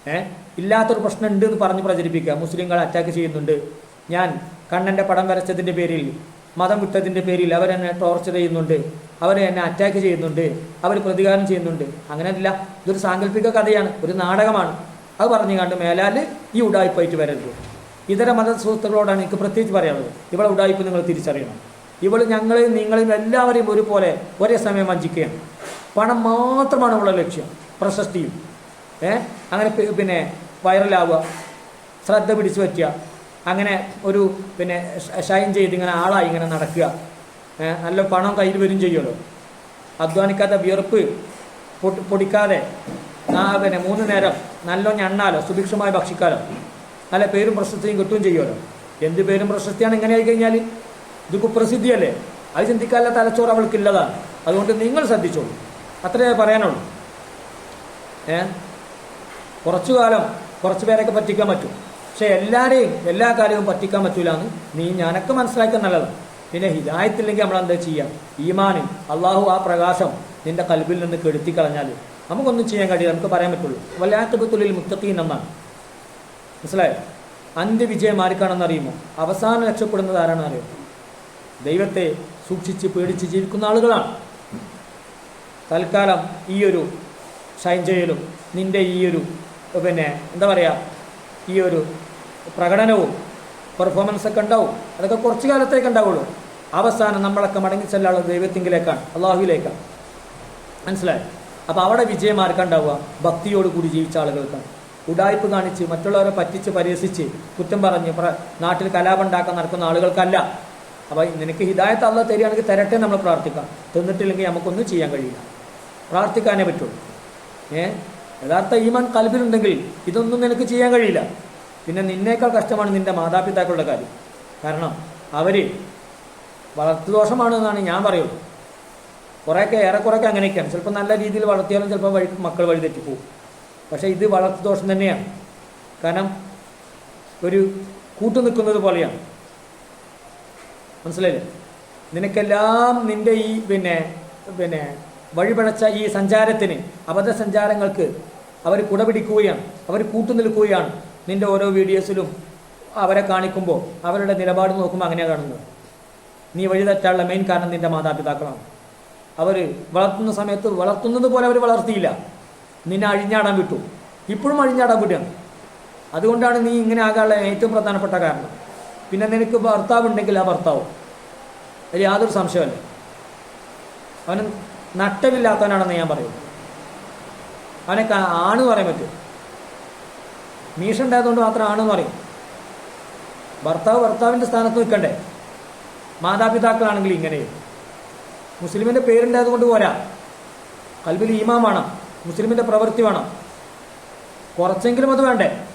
ഏ? ഇല്ലാത്തൊരു പ്രശ്നം ഉണ്ട് എന്ന് പറഞ്ഞ് പ്രചരിപ്പിക്കുക. മുസ്ലിങ്ങൾ അറ്റാക്ക് ചെയ്യുന്നുണ്ട്. ഞാൻ കണ്ണന്റെ പടം വരച്ചതിന്റെ പേരിൽ മതം വിട്ടതിന്റെ പേരിൽ അവരെന്നെ ടോർച്ചർ ചെയ്യുന്നുണ്ട്. അവരെ എന്നെ അറ്റാക്ക് ചെയ്യുന്നുണ്ട്. അവർ പ്രതികാരം ചെയ്യുന്നുണ്ട്. അങ്ങനെയല്ല. ഇതൊരു സാങ്കല്പിക കഥയാണ്. ഒരു നാടകമാണ്. അത് പറഞ്ഞു കണ്ട് മേലാൽ ഈ ഉടായ്പായിട്ട് വരരുത്. ഇതര മത സുഹൃത്തുക്കളോടാണ് എനിക്ക് പ്രത്യേകിച്ച് പറയാനുള്ളത്. ഇവളെ ഉടായ്പ നിങ്ങൾ തിരിച്ചറിയണം. ഇവൾ ഞങ്ങളെയും നിങ്ങളെയും എല്ലാവരെയും ഒരുപോലെ ഒരേ സമയം വഞ്ചിക്കുകയാണ്. പണം മാത്രമാണ് ഇവളുടെ ലക്ഷ്യം. പ്രശസ്തിയും. ഏ? അങ്ങനെ പിന്നെ വൈറലാവുക. ശ്രദ്ധ പിടിച്ചു പറ്റുക. അങ്ങനെ ഒരു പിന്നെ ഷൈൻ ചെയ്ത് ഇങ്ങനെ ആളായി ഇങ്ങനെ നടക്കുക. നല്ല പണം കയ്യിൽ വരും ചെയ്യുമല്ലോ. അധ്വാനിക്കാത്ത വിയർപ്പ് പൊട്ടി പൊടിക്കാതെ ആ പിന്നെ മൂന്ന് നേരം നല്ല ഞണ്ണാലോ സുഭിക്ഷമായി ഭക്ഷിക്കാലോ. നല്ല പേരും പ്രശസ്തിയും കിട്ടുകയും ചെയ്യുമല്ലോ. എന്ത് പേരും പ്രശസ്തിയാണ് ഇങ്ങനെ ആയി കഴിഞ്ഞാൽ ഇത് കുപ്രസിദ്ധിയല്ലേ? അത് ചിന്തിക്കാനുള്ള തലച്ചോറ് അവൾക്കില്ലതാണ്. അതുകൊണ്ട് നിങ്ങൾ ശ്രദ്ധിച്ചോളൂ. അത്രേ പറയാനുള്ളൂ. ഏ? കുറച്ചു കാലം കുറച്ചു പേരൊക്കെ പറ്റിക്കാൻ പറ്റും. പക്ഷെ എല്ലാവരെയും എല്ലാ കാര്യവും പറ്റിക്കാൻ പറ്റൂല എന്ന് നീ ഞാനൊക്കെ മനസ്സിലാക്കാൻ നല്ലതാണ്. പിന്നെ ഹിദായത്തില്ലെങ്കിൽ നമ്മൾ എന്താ ചെയ്യാം? ഈമാനും അള്ളാഹു ആ പ്രകാശം നിന്റെ കൽബിൽ നിന്ന് കെടുത്തി കളഞ്ഞാൽ നമുക്കൊന്നും ചെയ്യാൻ കഴിയില്ല നമുക്ക് പറയാൻ പറ്റുള്ളൂ. വല്ലാത്തബത്തുള്ളിൽ മുത്തത്തീൻ എന്നാണ്. മനസ്സിലായോ? അന്ത്യവിജയം ആർക്കാണെന്ന് അറിയുമോ? അവസാനം രക്ഷപ്പെടുന്നത് ആരാണെന്ന് അറിയോ? ദൈവത്തെ സൂക്ഷിച്ച് പേടിച്ച് ജീവിക്കുന്ന ആളുകളാണ്. തൽക്കാലം ഈ ഒരു ചെയ്യലും നിന്റെ ഈ ഒരു പിന്നെ എന്താ പറയുക ഈ ഒരു പ്രകടനവും പെർഫോമൻസ് ഒക്കെ ഉണ്ടാവും. അതൊക്കെ കുറച്ചു കാലത്തേക്ക് ഉണ്ടാവുള്ളൂ. അവസാനം നമ്മളൊക്കെ മടങ്ങി ചെല്ലാനുള്ള ദൈവത്തിങ്കിലേക്കാണ് അള്ളാഹുവിലേക്കാണ്. മനസ്സിലായി? അപ്പോൾ അവിടെ വിജയം ആർക്കുണ്ടാവുക ഭക്തിയോട് കൂടി ജീവിച്ച ആളുകൾക്കാണ്. ഉടായ്പ് കാണിച്ച് മറ്റുള്ളവരെ പറ്റിച്ച് പരിഹസിച്ച് കുറ്റം പറഞ്ഞ് നാട്ടിൽ കലാപം ഉണ്ടാക്കാൻ നടക്കുന്ന ആളുകൾക്കല്ല. അപ്പോൾ നിനക്ക് ഹിദായത്ത് അള്ള തരികയാണെങ്കിൽ തരട്ടെ നമ്മൾ പ്രാർത്ഥിക്കാം. തിന്നിട്ടില്ലെങ്കിൽ നമുക്കൊന്നും ചെയ്യാൻ കഴിയില്ല. പ്രാർത്ഥിക്കാനേ പറ്റുള്ളൂ. ഏ? യഥാർത്ഥ ഈമാൻ കൽബിലുണ്ടെങ്കിൽ ഇതൊന്നും നിനക്ക് ചെയ്യാൻ കഴിയില്ല. പിന്നെ നിന്നേക്കാൾ കഷ്ടമാണ് നിന്റെ മാതാപിതാക്കളുടെ കാര്യം. കാരണം അവർ വളർത്തുദോഷമാണ് എന്നാണ് ഞാൻ പറയുള്ളൂ കുറേയൊക്കെ ഏറെക്കുറെയൊക്കെ അങ്ങനെയൊക്കെയാണ്. ചിലപ്പോൾ നല്ല രീതിയിൽ വളർത്തിയാലും ചിലപ്പോൾ വഴി മക്കൾ വഴി പോകും പക്ഷേ ഇത് വളർത്തുദോഷം തന്നെയാണ്. കാരണം ഒരു കൂട്ടു നിൽക്കുന്നത് പോലെയാണ്. മനസ്സിലായില്ലേ? നിനക്കെല്ലാം നിന്റെ ഈ പിന്നെ പിന്നെ വഴിപഴച്ച ഈ സഞ്ചാരത്തിന് അബദ്ധ സഞ്ചാരങ്ങൾക്ക് അവർ കുടപിടിക്കുകയാണ് അവർ കൂട്ടുനിൽക്കുകയാണ് നിന്റെ ഓരോ വീഡിയോസിലും അവരെ കാണിക്കുമ്പോൾ അവരുടെ നിലപാട് നോക്കുമ്പോൾ അങ്ങനെയാണ് കാണുന്നത്. നീ വഴി തെറ്റാനുള്ള മെയിൻ കാരണം നിന്റെ മാതാപിതാക്കളാണ്. അവർ വളർത്തുന്ന സമയത്ത് വളർത്തുന്നത് പോലെ അവർ വളർത്തിയില്ല. നിന്നെ അഴിഞ്ഞാടാൻ വിട്ടു. ഇപ്പോഴും അഴിഞ്ഞാടാൻ വിടുകയാണ്. അതുകൊണ്ടാണ് നീ ഇങ്ങനെ ആകാനുള്ള ഏറ്റവും പ്രധാനപ്പെട്ട കാരണം. പിന്നെ നിനക്ക് ഭർത്താവ് ഉണ്ടെങ്കിൽ ആ ഭർത്താവ്. അതിൽ യാതൊരു സംശയമല്ല അവന് നട്ടലില്ലാത്തവനാണെന്ന് ഞാൻ പറയുന്നു. അവനെ ആണ് പറയാൻ പറ്റും. മീഷ ഉണ്ടായതുകൊണ്ട് മാത്രം ആണെന്ന് പറയും. ഭർത്താവ് ഭർത്താവിന്റെ സ്ഥാനത്ത് നിൽക്കണ്ടേ? മാതാപിതാക്കളാണെങ്കിൽ ഇങ്ങനെയും. മുസ്ലിമിന്റെ പേരുണ്ടായത് കൊണ്ട് പോരാ. കൽബിൽ ഈമാം വേണം. മുസ്ലിമിന്റെ പ്രവൃത്തി വേണം. കുറച്ചെങ്കിലും അത് വേണ്ടേ?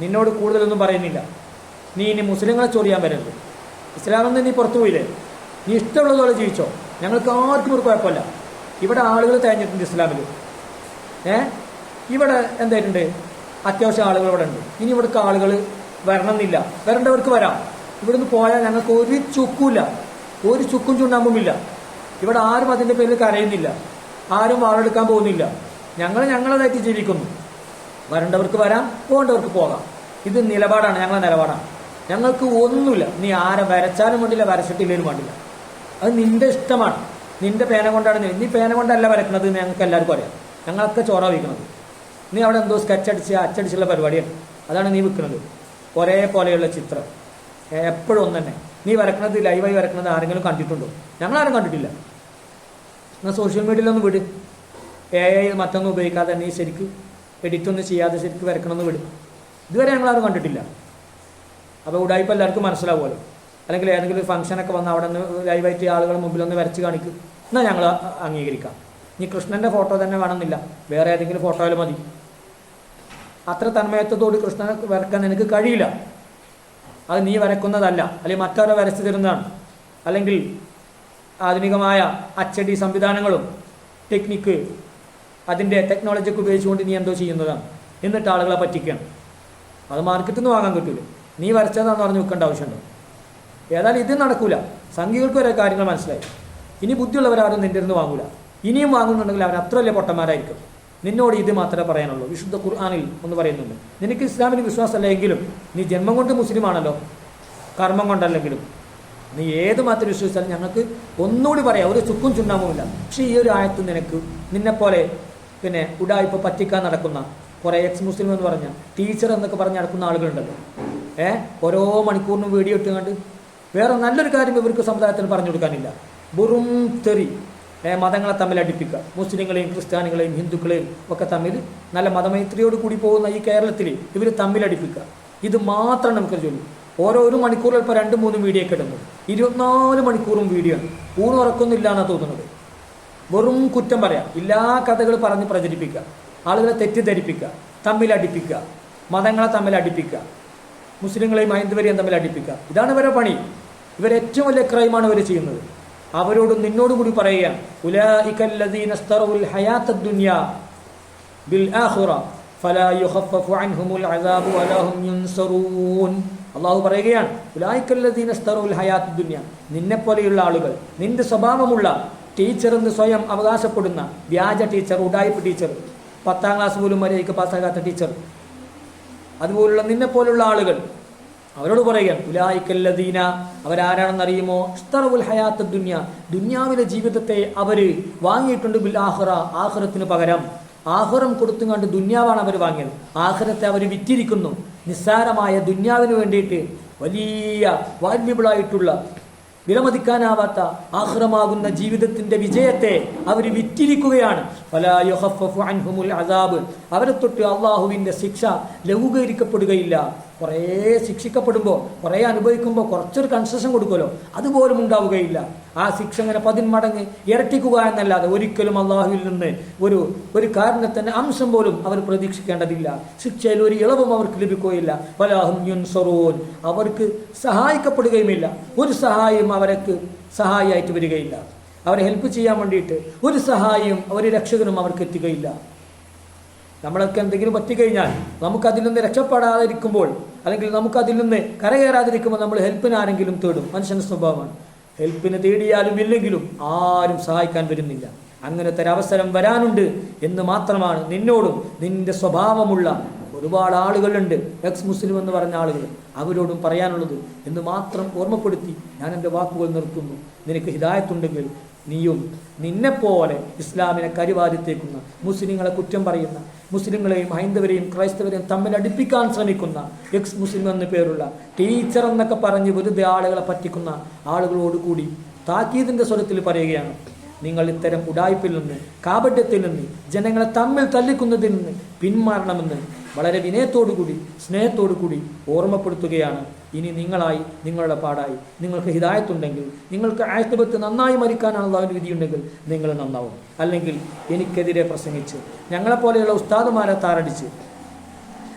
നിന്നോട് കൂടുതലൊന്നും പറയുന്നില്ല. നീ ഇനി മുസ്ലിങ്ങളെ ചൊറിയാൻ വരരുത്. ഇസ്ലാമിൽ നിന്ന് നീ പുറത്തു പോയില്ലേ? നീ ഇഷ്ടമുള്ളതുപോലെ ജീവിച്ചോ. ഞങ്ങൾക്ക് ആർക്കും ഒരു കുഴപ്പമില്ല. ഇവിടെ ആളുകൾ തേഞ്ഞിട്ടുണ്ട് ഇസ്ലാമിൽ. ഏ? ഇവിടെ എന്തായിട്ടുണ്ട്? അത്യാവശ്യം ആളുകൾ ഇവിടെ ഉണ്ട്. ഇനി ഇവിടുത്തെ ആളുകൾ വരണമെന്നില്ല. വരേണ്ടവർക്ക് വരാം. ഇവിടുന്ന് പോയാൽ ഞങ്ങൾക്ക് ഒരു ചുക്കുമില്ല. ഒരു ചുക്കും ചുണ്ണാമ്പുമില്ല. ഇവിടെ ആരും അതിന്റെ പേരിൽ കരയുന്നില്ല. ആരും വാളെടുക്കാൻ പോകുന്നില്ല. ഞങ്ങൾ ഞങ്ങളതായിട്ട് ജീവിക്കുന്നു. വരേണ്ടവർക്ക് വരാം പോകേണ്ടവർക്ക് പോകാം. ഇത് നിലപാടാണ് ഞങ്ങളുടെ നിലപാടാണ്. ഞങ്ങൾക്ക് ഒന്നുമില്ല. നീ ആരെ വരച്ചാലും വേണ്ടില്ല വരച്ചിട്ടില്ലേലും വേണ്ടില്ല. അത് നിന്റെ ഇഷ്ടമാണ്. നിന്റെ പേന കൊണ്ടാണ് നീ പേന കൊണ്ടല്ല വരക്കുന്നത് ഞങ്ങൾക്ക് എല്ലാവർക്കും അറിയാം. ഞങ്ങളൊക്കെ ചോറ വയ്ക്കുന്നത് നീ അവിടെ എന്തോ സ്കെച്ച് അടിച്ച് അച്ചടിച്ചുള്ള പരിപാടിയാണ്. അതാണ് നീ വിൽക്കുന്നത് ഒരേ പോലെയുള്ള ചിത്രം. എപ്പോഴും ഒന്ന് തന്നെ നീ വരക്കുന്നത് ലൈവായി വരക്കുന്നത് ആരെങ്കിലും കണ്ടിട്ടുണ്ടോ? ഞങ്ങളാരും കണ്ടിട്ടില്ല. എന്നാൽ സോഷ്യൽ മീഡിയയിലൊന്നും വിട്. എ ഐ മറ്റൊന്നും ഉപയോഗിക്കാതെ നീ ശരിക്ക് എഡിറ്റ് ഒന്നും ചെയ്യാതെ ശരിക്ക് വരക്കണമെന്ന് വിട്. ഇതുവരെ ഞങ്ങളാരും കണ്ടിട്ടില്ല. അപ്പോൾ ഉടായ്പ എല്ലാവർക്കും മനസ്സിലാവുമല്ലോ. അല്ലെങ്കിൽ ഏതെങ്കിലും ഫംഗ്ഷനൊക്കെ വന്ന് അവിടെ നിന്ന് ലൈവായിട്ട് ആളുകളുടെ മുമ്പിൽ ഒന്ന് വരച്ച് കാണിക്കും. എന്നാൽ ഞങ്ങൾ അംഗീകരിക്കാം. ഇനി കൃഷ്ണന്റെ ഫോട്ടോ തന്നെ വേണമെന്നില്ല. വേറെ ഏതെങ്കിലും ഫോട്ടോയിൽ മതി. അത്ര തന്മയത്വത്തോട് കൃഷ്ണനെ വരക്കാൻ നിനക്ക് കഴിയില്ല. അത് നീ വരക്കുന്നതല്ല. അല്ലെങ്കിൽ മറ്റവരെ വരച്ചു തരുന്നതാണ്. അല്ലെങ്കിൽ ആധുനികമായ അച്ചടി സംവിധാനങ്ങളും ടെക്നിക്ക് അതിന്റെ ടെക്നോളജിയൊക്കെ ഉപയോഗിച്ചുകൊണ്ട് നീ എന്തോ ചെയ്യുന്നതാണ്. എന്നിട്ട് ആളുകളെ പറ്റിക്കണം. അത് മാർക്കറ്റിൽ നിന്ന് വാങ്ങാൻ കിട്ടില്ല നീ വരച്ചതാന്ന് പറഞ്ഞ് വെക്കേണ്ട ആവശ്യമുണ്ടോ. ഏതായാലും ഇത് നടക്കൂല. സംഘികൾക്ക് വരെ കാര്യങ്ങൾ മനസ്സിലായി. ഇനി ബുദ്ധിയുള്ളവരാരും നിന്റെ നിന്ന് വാങ്ങൂല. ഇനിയും വാങ്ങുന്നുണ്ടെങ്കിൽ അവർ അത്ര വലിയ പൊട്ടന്മാരായിരിക്കും. നിന്നോട് ഇത് മാത്രമേ പറയാനുള്ളൂ. വിശുദ്ധ ഖുർആാനിൽ ഒന്ന് പറയുന്നുണ്ട്. നിനക്ക് ഇസ്ലാമിന് വിശ്വാസമല്ല എങ്കിലും നീ ജന്മം കൊണ്ട് മുസ്ലിമാണല്ലോ കർമ്മം കൊണ്ടല്ലെങ്കിലും. നീ ഏത് മാത്രം വിശ്വസിച്ചാലും ഞങ്ങൾക്ക് ഒന്നുകൂടി പറയാം. ഒരു ചുക്കും ചുണ്ണാമുമില്ല പക്ഷേ ഈ ഒരു ആയത്ത് നിനക്ക് നിന്നെപ്പോലെ പിന്നെ ഉടായ്പ പറ്റിക്കാൻ നടക്കുന്ന കുറേ എക്സ് മുസ്ലിം എന്ന് പറഞ്ഞ ടീച്ചർ എന്നൊക്കെ പറഞ്ഞ് നടക്കുന്ന ആളുകളുണ്ടല്ലോ. ഏ? ഓരോ മണിക്കൂറിനും വീഡിയോ ഇട്ടുകൊണ്ട് വേറെ നല്ലൊരു കാര്യം ഇവർക്ക് സമുദായത്തിന് പറഞ്ഞു കൊടുക്കാനില്ല. വെറും തെറി. മതങ്ങളെ തമ്മിൽ അടുപ്പിക്കുക. മുസ്ലിങ്ങളെയും ക്രിസ്ത്യാനികളെയും ഹിന്ദുക്കളെയും ഒക്കെ തമ്മിൽ നല്ല മതമൈത്രിയോട് കൂടി പോകുന്ന ഈ കേരളത്തിൽ ഇവർ തമ്മിൽ അടുപ്പിക്കുക. ഇത് മാത്രം നമുക്ക് ജോലി. ഓരോ ഒരു മണിക്കൂറിൽ ഇപ്പോൾ രണ്ട് മൂന്ന് വീഡിയോ ഒക്കെ ഇടുന്നു. ഇരുപത്തിനാല് മണിക്കൂറും വീഡിയോ ആണ്. ഊണുറക്കൊന്നുമില്ല എന്നാണ് തോന്നുന്നത്. വെറും കുറ്റം പറയാം. എല്ലാ കഥകൾ പറഞ്ഞ് പ്രചരിപ്പിക്കുക. ആളുകളെ തെറ്റിദ്ധരിപ്പിക്കുക. തമ്മിൽ അടിപ്പിക്കുക. മതങ്ങളെ തമ്മിൽ അടിപ്പിക്കുക. മുസ്ലിങ്ങളെയും ഹൈന്ദവരെയും തമ്മിൽ അടിപ്പിക്കുക. ഇതാണ് ഇവരുടെ പണി. ഇവരേറ്റവും വലിയ ക്രൈമാണ് ഇവർ ചെയ്യുന്നത്. അവരോടും നിന്നോടും കൂടി പറയുകയാണ് അള്ളാഹു പറയുകയാണ് നിന്നെ പോലെയുള്ള ആളുകൾ നിന്റെ സ്വഭാവമുള്ള ടീച്ചർ എന്ന് സ്വയം അവകാശപ്പെടുന്ന വ്യാജ ടീച്ചർ ഉടായ്പ ടീച്ചർ പത്താം ക്ലാസ് പോലും വരെയൊക്കെ പാസ്സാകാത്ത ടീച്ചർ അതുപോലുള്ള നിന്നെ പോലുള്ള ആളുകൾ അവരോട് പറയുകയാണ് ഉലായിക്കല്ലദീന അവരാരാണെന്ന് അറിയുമോ? ഇസ്തറവുൽ ഹയാത്ത് ദുന്യ ദുന്യാവിലെ ജീവിതത്തെ അവർ വാങ്ങിയിട്ടുണ്ട് ബിൽ ആഹ്റ ആഹ്റത്തിന് പകരം. ആഹ്റം കൊടുത്തും കണ്ട് ദുന്യാവാണ് അവർ വാങ്ങിയത്. ആഹ്റത്തെ അവർ വിറ്റിരിക്കുന്നു. നിസ്സാരമായ ദുന്യാവിന് വേണ്ടിയിട്ട് വലിയ വാല്യബിളായിട്ടുള്ള വിലമതിക്കാനാവാത്ത ആഹ്റമാകുന്ന ജീവിതത്തിന്റെ വിജയത്തെ അവർ വിറ്റിരിക്കുകയാണ്. അവരെ തൊട്ട് അള്ളാഹുവിന്റെ ശിക്ഷ ലഘൂകരിക്കപ്പെടുകയില്ല. കുറേ ശിക്ഷിക്കപ്പെടുമ്പോൾ കുറേ അനുഭവിക്കുമ്പോൾ കുറച്ചൊരു കൺസെഷൻ കൊടുക്കുമല്ലോ. അതുപോലും ഉണ്ടാവുകയില്ല. ആ ശിക്ഷ ഇങ്ങനെ പതിന്മടങ്ങ് ഇരട്ടിക്കുക എന്നല്ലാതെ ഒരിക്കലും അള്ളാഹുവിൽ നിന്ന് ഒരു ഒരു കാരണത്തിന്റെ അംശം പോലും അവർ പ്രതീക്ഷിക്കേണ്ടതില്ല. ശിക്ഷയിൽ ഒരു ഇളവും അവർക്ക് ലഭിക്കുകയില്ല. വലാഹും യുൻസറൂൻ. അവർക്ക് സഹായിക്കപ്പെടുകയുമില്ല. ഒരു സഹായം അവർക്ക് സഹായിയായിട്ട് വരികയില്ല. അവരെ ഹെൽപ്പ് ചെയ്യാൻ വേണ്ടിയിട്ട് ഒരു സഹായിയും ഒരു രക്ഷകനും അവർക്ക് എത്തുകയില്ല നമ്മളൊക്കെ എന്തെങ്കിലും പറ്റിക്കഴിഞ്ഞാൽ നമുക്ക് അതിൽ നിന്ന് രക്ഷപ്പെടാതിരിക്കുമ്പോൾ അല്ലെങ്കിൽ നമുക്കതിൽ നിന്ന് കരകയറാതിരിക്കുമ്പോൾ നമ്മൾ ഹെൽപ്പിന് ആരെങ്കിലും തേടും. മനുഷ്യന്റെ സ്വഭാവമാണ്. ഹെൽപ്പിന് തേടിയാലും ഇല്ലെങ്കിലും ആരും സഹായിക്കാൻ വരുന്നില്ല. അങ്ങനത്തെ അവസരം വരാനുണ്ട് എന്ന് മാത്രമാണ് നിന്നോടും നിന്റെ സ്വഭാവമുള്ള ഒരുപാട് ആളുകളുണ്ട്. എക്സ് മുസ്ലിം എന്ന് പറഞ്ഞ ആളുകൾ അവരോടും പറയാനുള്ളത് എന്ന് മാത്രം ഓർമ്മപ്പെടുത്തി ഞാൻ എന്റെ വാക്കുകൾ നിർത്തുന്നു. നിനക്ക് ഹിദായത്തുണ്ടെങ്കിൽ നീയും നിന്നെപ്പോലെ ഇസ്ലാമിനെ കരിവാരിത്തേക്കുന്ന മുസ്ലിങ്ങളെ കുറ്റം പറയുന്ന മുസ്ലിങ്ങളെയും ഹൈന്ദവരെയും ക്രൈസ്തവരെയും തമ്മിൽ അടുപ്പിക്കാൻ ശ്രമിക്കുന്ന എക്സ് മുസ്ലിം എന്ന പേരുള്ള ടീച്ചർ എന്നൊക്കെ പറഞ്ഞ് വെറുതെ ആളുകളെ പറ്റിക്കുന്ന ആളുകളോട് കൂടി താക്കീതിന്റെ സ്വരത്തിൽ പറയുകയാണ്. നിങ്ങൾ ഇത്തരം ഉടായ്പിൽ നിന്ന് കാപട്യത്തിൽ നിന്ന് ജനങ്ങളെ തമ്മിൽ തല്ലിക്കുന്നതിൽ നിന്ന് പിന്മാറണമെന്ന് വളരെ വിനയത്തോടുകൂടി സ്നേഹത്തോടുകൂടി ഓർമ്മപ്പെടുത്തുകയാണ്. ഇനി നിങ്ങളായി നിങ്ങളുടെ പാടായി. നിങ്ങൾക്ക് ഹിതായത്തുണ്ടെങ്കിൽ നിങ്ങൾക്ക് ആയത്തുപത്ത് നന്നായി മരിക്കാനാണ് ഒരു വിധിയുണ്ടെങ്കിൽ നിങ്ങൾ നന്നാവും. അല്ലെങ്കിൽ എനിക്കെതിരെ പ്രസംഗിച്ച് ഞങ്ങളെപ്പോലെയുള്ള ഉസ്താദുമാരെ താറടിച്ച്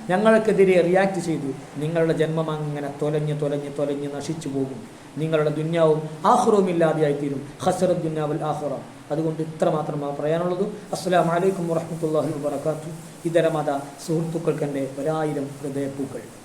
ഞങ്ങൾക്കെതിരെ റിയാക്ട് ചെയ്തു. നിങ്ങളുടെ ജന്മം അങ്ങനെ തൊലഞ്ഞ് തൊലഞ്ഞ് തൊലഞ്ഞ് നശിച്ചു പോകും. നിങ്ങളുടെ ദുന്യാവും ആഹ്റവും ഇല്ലാതെയായി തീരും ഹസറത് ദുന്യാവൽ ആഹ്റ. അതുകൊണ്ട് ഇത്ര മാത്രമാണ് പറയാനുള്ളത്. അസ്സലാം വലൈക്കും വറഹമത്തല്ലാഹി വാത്തു ഇതര മത സുഹൃത്തുക്കൾക്ക് എന്റെ ഒരായിരം ഹൃദയപ്പൂക്കൾ.